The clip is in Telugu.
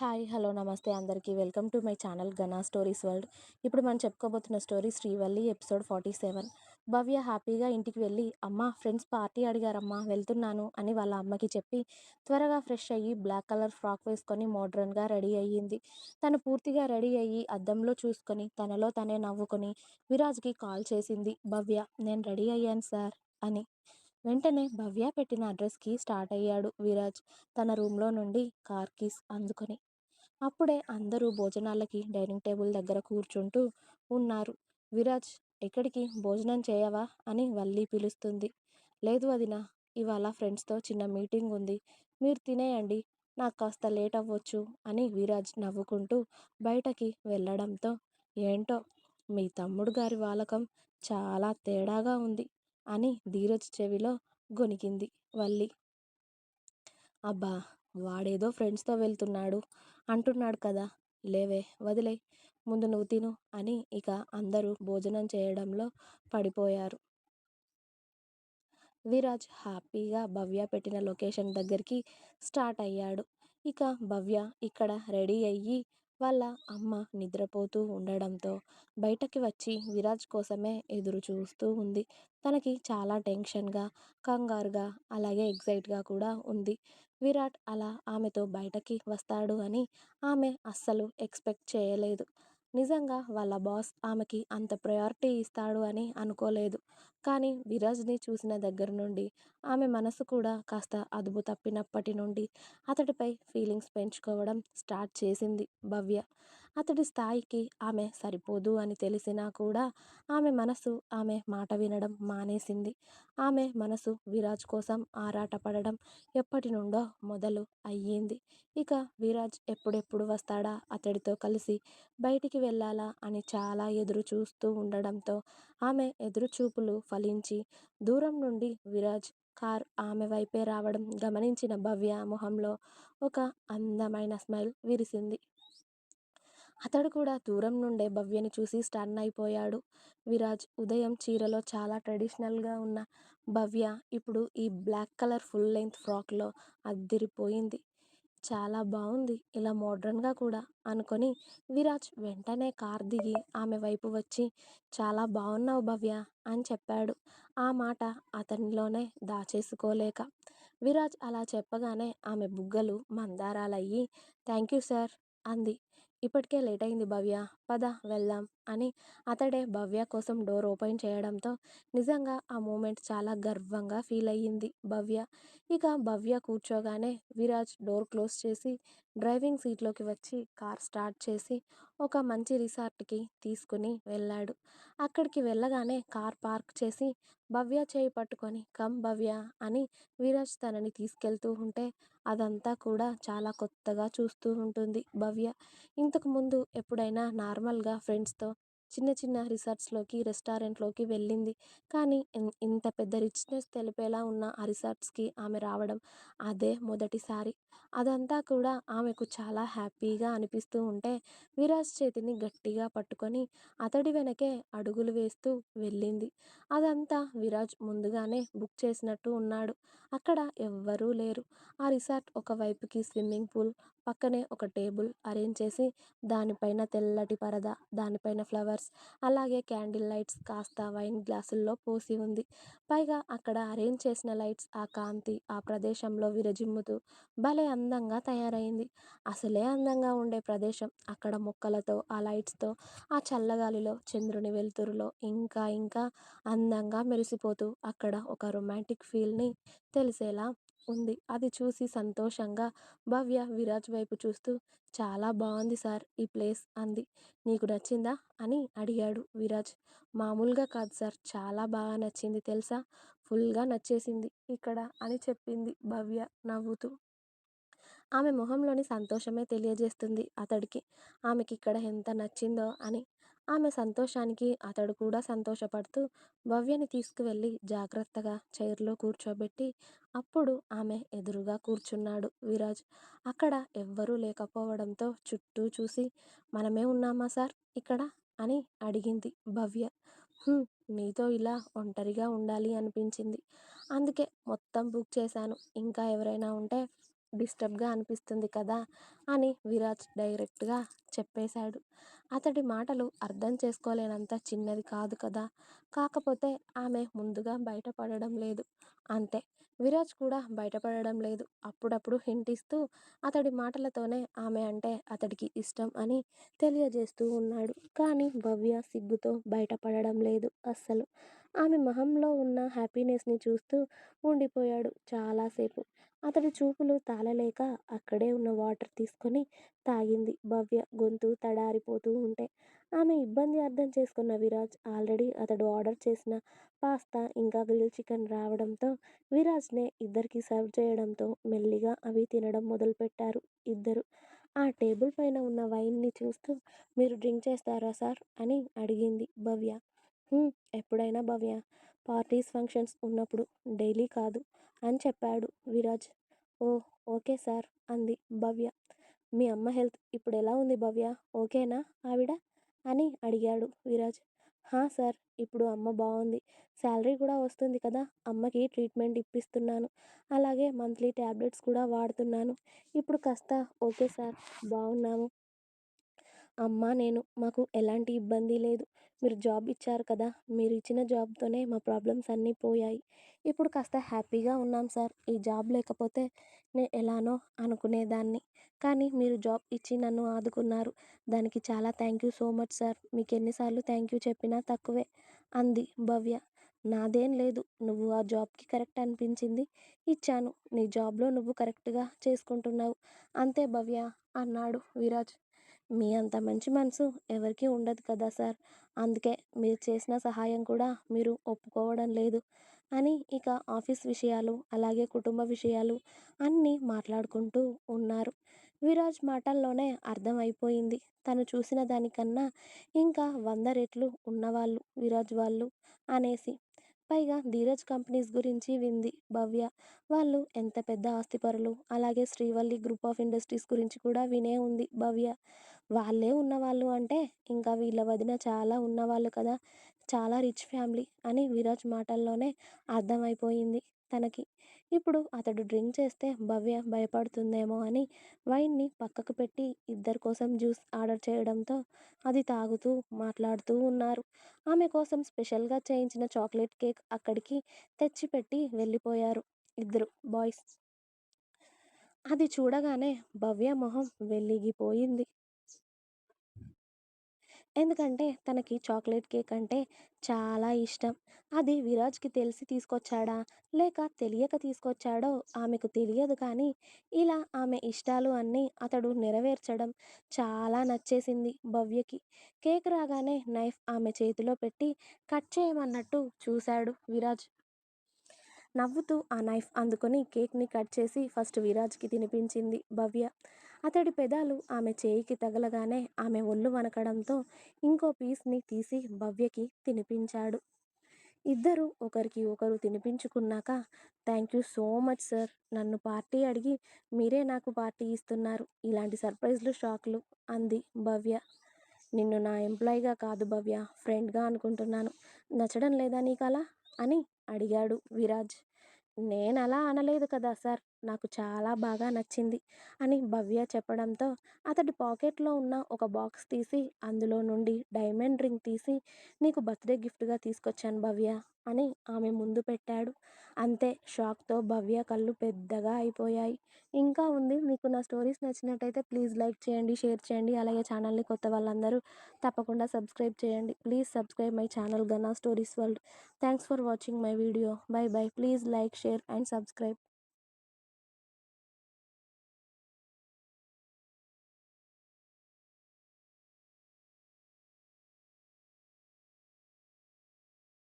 హాయ్ హలో నమస్తే అందరికీ. Welcome to my channel Gana stories world. ఇప్పుడు మనం చెప్పుకోబోతున్న story Srivalli episode forty seven. Bhavya హ్యాపీగా ఇంటికి వెళ్ళి అమ్మ ఫ్రెండ్స్ పార్టీ అడిగారమ్మా వెళ్తున్నాను అని వాళ్ళ అమ్మకి చెప్పి త్వరగా ఫ్రెష్ అయ్యి బ్లాక్ కలర్ ఫ్రాక్ వేసుకొని మోడ్రన్గా రెడీ అయ్యింది. తను పూర్తిగా రెడీ అయ్యి అద్దంలో చూసుకొని తనలో తనే నవ్వుకొని విరాజ్కి కాల్ చేసింది. భవ్య నేను రెడీ అయ్యాను సార్ అని. వెంటనే భవ్య పెట్టిన అడ్రస్కి స్టార్ట్ అయ్యాడు విరాజ్. తన రూమ్లో నుండి కార్ కీస్ అందుకొని. అప్పుడే అందరూ భోజనాలకి డైనింగ్ టేబుల్ దగ్గర కూర్చుంటూ ఉన్నారు. విరాజ్ ఎక్కడికి? భోజనం చేయవా? అని వల్లి పిలుస్తుంది. లేదు వదిన ఇవాళ ఫ్రెండ్స్తో చిన్న మీటింగ్ ఉంది. మీరు తినేయండి. నాకు కాస్త లేట్ అవ్వచ్చు అని విరాజ్ నవ్వుకుంటూ బయటకి వెళ్ళడంతో ఏంటో మీ తమ్ముడు గారి వాలకం చాలా తేడాగా ఉంది. అని ధీరజ్ చెవిలో గొనికింది వల్లి. అబ్బా వాడేదో ఫ్రెండ్స్తో వెళ్తున్నాడు అంటున్నాడు కదా. లేవే వదిలే ముందు నువ్వు తిను అని ఇక అందరూ భోజనం చేయడంలో పడిపోయారు. విరాజ్ హ్యాపీగా భవ్య పెట్టిన లొకేషన్ దగ్గరికి స్టార్ట్ అయ్యాడు. ఇక భవ్య ఇక్కడ రెడీ అయ్యి వాళ్ళ అమ్మ నిద్రపోతూ ఉండడంతో బయటకి వచ్చి విరాజ్ కోసమే ఎదురు చూస్తూ ఉంది. తనకి చాలా టెన్షన్గా కంగారుగా అలాగే ఎగ్జైట్గా కూడా ఉంది. విరాట్ అలా ఆమెతో బయటకి వస్తాడు అని ఆమె అస్సలు ఎక్స్పెక్ట్ చేయలేదు. నిజంగా వాళ్ళ బాస్ ఆమెకి అంత ప్రయారిటీ ఇస్తాడు అని అనుకోలేదు. కానీ విరాజ్ని చూసిన దగ్గర నుండి ఆమె మనసు కూడా కాస్త అదుపు తప్పినప్పటి నుండి అతడిపై ఫీలింగ్స్ పెంచుకోవడం స్టార్ట్ చేసింది భవ్య. అతడి స్థాయికి ఆమె సరిపోదు అని తెలిసినా కూడా ఆమె మనసు ఆమె మాట వినడం మానేసింది. ఆమె మనసు విరాజ్ కోసం ఆరాటపడడం ఎప్పటి నుండో మొదలు అయ్యింది. ఇక విరాజ్ ఎప్పుడెప్పుడు వస్తాడా? అతడితో కలిసి బయటికి వెళ్ళాలా? అని చాలా ఎదురు చూస్తూ ఉండడంతో ఆమె ఎదురుచూపులు ఫలించి దూరం నుండి విరాజ్ కార్ ఆమె వైపే రావడం గమనించిన భవ్య మొహంలో ఒక అందమైన స్మైల్ విరిసింది. అతడు కూడా దూరం నుండే భవ్యని చూసి స్టన్ అయిపోయాడు విరాజ్ ఉదయం చీరలో చాలా ట్రెడిషనల్గా ఉన్న భవ్య ఇప్పుడు ఈ బ్లాక్ కలర్ ఫుల్ లెంత్ ఫ్రాక్లో అద్దిరిపోయింది. చాలా బాగుంది ఇలా మోడ్రన్గా కూడా అనుకొని విరాజ్ వెంటనే కార్ దిగి ఆమె వైపు వచ్చి చాలా బాగున్నావు భవ్య అని చెప్పాడు. ఆ మాట అతనిలోనే దాచేసుకోలేక విరాజ్ అలా చెప్పగానే ఆమె బుగ్గలు మందారాలయ్యి థ్యాంక్ యూ సార్ అంది. ఇప్పటికే లేట్ అయింది భవ్య. పద వెళ్దాం అని అతడే భవ్య కోసం డోర్ ఓపెన్ చేయడంతో నిజంగా ఆ మూమెంట్ చాలా గర్వంగా ఫీల్ అయ్యింది భవ్య. ఇక భవ్య కూర్చోగానే విరాజ్ డోర్ క్లోజ్ చేసి డ్రైవింగ్ సీట్లోకి వచ్చి కార్ స్టార్ట్ చేసి ఒక మంచి రిసార్ట్కి తీసుకుని వెళ్ళాడు. అక్కడికి వెళ్ళగానే కార్ పార్క్ చేసి భవ్య చేయి పట్టుకొని కమ్ భవ్య అని వీరాజ్ తనని తీసుకెళ్తూ ఉంటే అదంతా కూడా చాలా కొత్తగా చూస్తూ ఉంటుంది భవ్య. ఇంతకు ముందు ఎప్పుడైనా నార్మల్గా ఫ్రెండ్స్తో చిన్న చిన్న రిసార్ట్స్లోకి రెస్టారెంట్లోకి వెళ్ళింది. కానీ ఇంత పెద్ద రిచ్నెస్ తెలిపేలా ఉన్న ఆ రిసార్ట్స్కి ఆమె రావడం అదే మొదటిసారి. అదంతా కూడా ఆమెకు చాలా హ్యాపీగా అనిపిస్తూ ఉంటే విరాజ్ చేతిని గట్టిగా పట్టుకొని అతడి వెనకే అడుగులు వేస్తూ వెళ్ళింది. అదంతా విరాజ్ ముందుగానే బుక్ చేసినట్టు ఉన్నాడు. అక్కడ ఎవ్వరూ లేరు. ఆ రిసార్ట్ ఒకవైపుకి స్విమ్మింగ్ పూల్ పక్కనే ఒక టేబుల్ అరేంజ్ చేసి దానిపైన తెల్లటి పరద దానిపైన ఫ్లవర్స్ అలాగే క్యాండిల్ లైట్స్ కాస్త వైన్ గ్లాసుల్లో పోసి ఉంది. పైగా అక్కడ అరేంజ్ చేసిన లైట్స్ ఆ కాంతి ఆ ప్రదేశంలో విరజిమ్ముతూ భలే అందంగా తయారైంది. అసలే అందంగా ఉండే ప్రదేశం. అక్కడ మొక్కలతో ఆ లైట్స్తో ఆ చల్లగాలిలో చంద్రుని వెలుతురులో ఇంకా ఇంకా అందంగా మెరిసిపోతూ అక్కడ ఒక రొమాంటిక్ ఫీల్ని తెలిసేలా ఉంది. అది చూసి సంతోషంగా భవ్య విరాజ్ వైపు చూస్తూ చాలా బాగుంది సార్ ఈ ప్లేస్ అంది. నీకు నచ్చిందా? అని అడిగాడు విరాజ్. మామూలుగా కాదు సార్ చాలా బాగా నచ్చింది తెలుసా? ఫుల్గా నచ్చేసింది ఇక్కడ అని చెప్పింది భవ్య నవ్వుతూ. ఆమె మొహంలోని సంతోషమే తెలియజేస్తుంది అతడికి. ఆమెకి ఇక్కడ ఎంత నచ్చిందో అని ఆమె సంతోషానికి అతడు కూడా సంతోషపడుతూ భవ్యని తీసుకువెళ్ళి జాగ్రత్తగా చైర్లో కూర్చోబెట్టి అప్పుడు ఆమె ఎదురుగా కూర్చున్నాడు విరాజ్. అక్కడ ఎవ్వరూ లేకపోవడంతో చుట్టూ చూసి మనమే ఉన్నామా సార్ ఇక్కడ? అని అడిగింది భవ్య. నీతో ఇలా ఒంటరిగా ఉండాలి అనిపించింది. అందుకే మొత్తం బుక్ చేశాను. ఇంకా ఎవరైనా ఉంటే డిస్టర్బ్గా అనిపిస్తుంది కదా! అని విరాజ్ డైరెక్ట్గా చెప్పేశాడు. అతడి మాటలు అర్థం చేసుకోలేనంత చిన్నది కాదు కదా! కాకపోతే ఆమె ముందుగా బయటపడడం లేదు. అంతే విరాజ్ కూడా బయటపడడం లేదు. అప్పుడప్పుడు హింటిస్తూ అతడి మాటలతోనే ఆమె అంటే అతడికి ఇష్టం అని తెలియజేస్తూ ఉన్నాడు. కానీ భవ్య సిగ్గుతో బయటపడడం లేదు అస్సలు. ఆమె మొహంలో ఉన్న హ్యాపీనెస్ని చూస్తూ ఉండిపోయాడు చాలాసేపు. అతడి చూపులు తాళలేక అక్కడే ఉన్న వాటర్ తీసుకొని తాగింది. భవ్య గొంతు తడారిపోతూ ఉంటే. ఆమె ఇబ్బంది అర్థం చేసుకున్న విరాజ్ ఆల్రెడీ అతడు ఆర్డర్ చేసిన పాస్తా ఇంకా గ్రిల్ చికెన్ రావడంతో విరాజ్నే ఇద్దరికి సర్వ్ చేయడంతో మెల్లిగా అవి తినడం మొదలుపెట్టారు ఇద్దరు. ఆ టేబుల్ పైన ఉన్న వైన్ని చూస్తూ మీరు డ్రింక్ చేస్తారా సార్? అని అడిగింది భవ్య. "హ్మ్, ఎప్పుడైనా భవ్య పార్టీస్ ఫంక్షన్స్ ఉన్నప్పుడు డైలీ కాదు అని చెప్పాడు విరాజ్. ఓ ఓకే సార్ అంది భవ్య. మీ అమ్మ హెల్త్ ఇప్పుడు ఎలా ఉంది భవ్య? ఓకేనా ఆవిడ? అని అడిగాడు విరాజ్. హా సార్ ఇప్పుడు అమ్మ బాగుంది. శాలరీ కూడా వస్తుంది కదా అమ్మకి ట్రీట్మెంట్ ఇప్పిస్తున్నాను. అలాగే మంత్లీ ట్యాబ్లెట్స్ కూడా వాడుతున్నాను. ఇప్పుడు కాస్త ఓకే సార్ బాగున్నాము. అమ్మ! నేను మాకు ఎలాంటి ఇబ్బంది లేదు. మీరు జాబ్ ఇచ్చారు కదా! మీరు ఇచ్చిన జాబ్తోనే మా ప్రాబ్లమ్స్ అన్నీ పోయాయి. ఇప్పుడు కాస్త హ్యాపీగా ఉన్నాం సార్. ఈ జాబ్ లేకపోతే నేను ఎలానో అనుకునేదాన్ని. కానీ మీరు జాబ్ ఇచ్చి నన్ను ఆదుకున్నారు. దానికి చాలా thank you so much sir. మీకు ఎన్నిసార్లు థ్యాంక్ యూ చెప్పినా తక్కువే అంది భవ్య. నాదేం లేదు. నువ్వు ఆ జాబ్కి కరెక్ట్ అనిపించింది. ఇచ్చాను. నీ జాబ్లో నువ్వు కరెక్ట్గా చేసుకుంటున్నావు. అంతే భవ్య అన్నాడు విరాజ్. మీ అంత మంచి మనసు ఎవరికీ ఉండదు కదా సార్. అందుకే మీరు చేసిన సహాయం కూడా మీరు ఒప్పుకోవడం లేదు అని ఇక ఆఫీస్ విషయాలు అలాగే కుటుంబ విషయాలు అన్నీ మాట్లాడుకుంటూ ఉన్నారు. విరాజ్ మాటల్లోనే అర్థమైపోయింది తను చూసిన దానికన్నా ఇంకా వంద రెట్లు ఉన్నవాళ్ళు విరాజ్ వాళ్ళు అనేసి పైగా ధీరజ్ కంపెనీస్ గురించి వింది భవ్య. వాళ్ళు ఎంత పెద్ద ఆస్తిపరులు? అలాగే శ్రీవల్లి గ్రూప్ ఆఫ్ ఇండస్ట్రీస్ గురించి కూడా వినే ఉంది భవ్య. వాళ్ళే ఉన్నవాళ్ళు అంటే ఇంకా వీళ్ళ వదిన చాలా ఉన్నవాళ్ళు కదా. చాలా రిచ్ ఫ్యామిలీ అని విరాజ్ మాటల్లోనే అర్థమైపోయింది. తనకి. ఇప్పుడు అతడు డ్రింక్ చేస్తే భవ్య భయపడుతుందేమో అని వైన్ని పక్కకు పెట్టి ఇద్దరి కోసం జ్యూస్ ఆర్డర్ చేయడంతో అది తాగుతూ మాట్లాడుతూ ఉన్నారు. ఆమె కోసం స్పెషల్గా చేయించిన చాక్లెట్ కేక్ అక్కడికి తెచ్చిపెట్టి వెళ్ళిపోయారు ఇద్దరు బాయ్స్. అది చూడగానే భవ్య మొహం వెలిగిపోయింది. ఎందుకంటే తనకి చాక్లెట్ కేక్ అంటే చాలా ఇష్టం. అది విరాజ్కి తెలిసి తీసుకొచ్చాడా? లేక తెలియక తీసుకొచ్చాడో ఆమెకు తెలియదు కానీ ఇలా ఆమె ఇష్టాలు అన్నీ అతడు నెరవేర్చడం చాలా నచ్చేసింది భవ్యకి. కేక్ రాగానే నైఫ్ ఆమె చేతిలో పెట్టి కట్ చేయమన్నట్టు చూశాడు విరాజ్. నవ్వుతూ ఆ నైఫ్ అందుకొని కేక్ని కట్ చేసి ఫస్ట్ విరాజ్కి తినిపించింది భవ్య. అతడి పెదాలు ఆమె చేయికి తగలగానే ఆమె ఒళ్ళు వనకడంతో ఇంకో పీస్ని తీసి భవ్యకి తినిపించాడు. ఇద్దరు ఒకరికి ఒకరు తినిపించుకున్నాక thank you so much sir. నన్ను పార్టీ అడిగి మీరే నాకు పార్టీ ఇస్తున్నారు. ఇలాంటి సర్ప్రైజ్లు షాక్లు అంది భవ్య. నిన్ను నా ఎంప్లాయీగా కాదు భవ్య ఫ్రెండ్గా అనుకుంటున్నాను. నచ్చడం లేదా నీకు అలా అని అడిగాడు విరాజ్. నేను అలా అనలేదు కదా సార్. నాకు చాలా బాగా నచ్చింది అని భవ్య చెప్పడంతో అతడి పాకెట్లో ఉన్న ఒక బాక్స్ తీసి అందులో నుండి డైమండ్ రింగ్ తీసి నీకు బర్త్డే గిఫ్ట్గా తీసుకొచ్చాను భవ్య అని ఆమె ముందు పెట్టాడు. అంతే షాక్తో భవ్య కళ్ళు పెద్దగా అయిపోయాయి. ఇంకా ఉంది మీకు నా స్టోరీస్ నచ్చినట్టయితే ప్లీజ్ లైక్ చేయండి షేర్ చేయండి అలాగే ఛానల్ని కొత్త వాళ్ళందరూ తప్పకుండా సబ్స్క్రైబ్ చేయండి. Please subscribe my channel Ganna stories world. Thanks for watching my video. Bye bye. Please like share and subscribe.